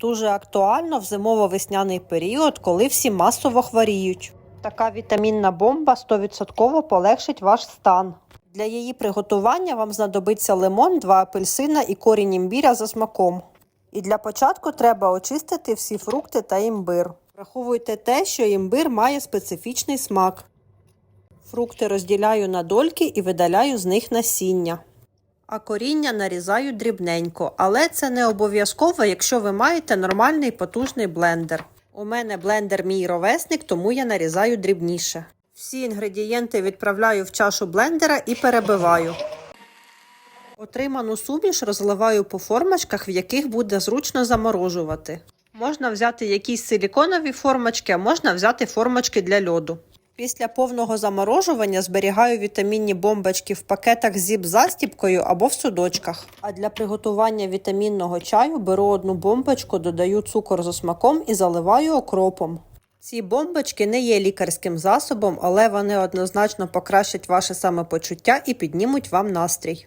Дуже актуально в зимово-весняний період, коли всі масово хворіють. Така вітамінна бомба 100% полегшить ваш стан. Для її приготування вам знадобиться лимон, два апельсина і корінь імбіря за смаком. І для початку треба очистити всі фрукти та імбир. Враховуйте те, що імбир має специфічний смак. Фрукти розділяю на дольки і видаляю з них насіння. А коріння нарізаю дрібненько, але це не обов'язково, якщо ви маєте нормальний потужний блендер. У мене блендер мій ровесник, тому я нарізаю дрібніше. Всі інгредієнти відправляю в чашу блендера і перебиваю. Отриману суміш розливаю по формочках, в яких буде зручно заморожувати. Можна взяти якісь силіконові формочки, а можна взяти формочки для льоду. Після повного заморожування зберігаю вітамінні бомбочки в пакетах з зіп-застіпкою або в судочках. А для приготування вітамінного чаю беру одну бомбочку, додаю цукор зі смаком і заливаю окропом. Ці бомбочки не є лікарським засобом, але вони однозначно покращать ваше самопочуття і піднімуть вам настрій.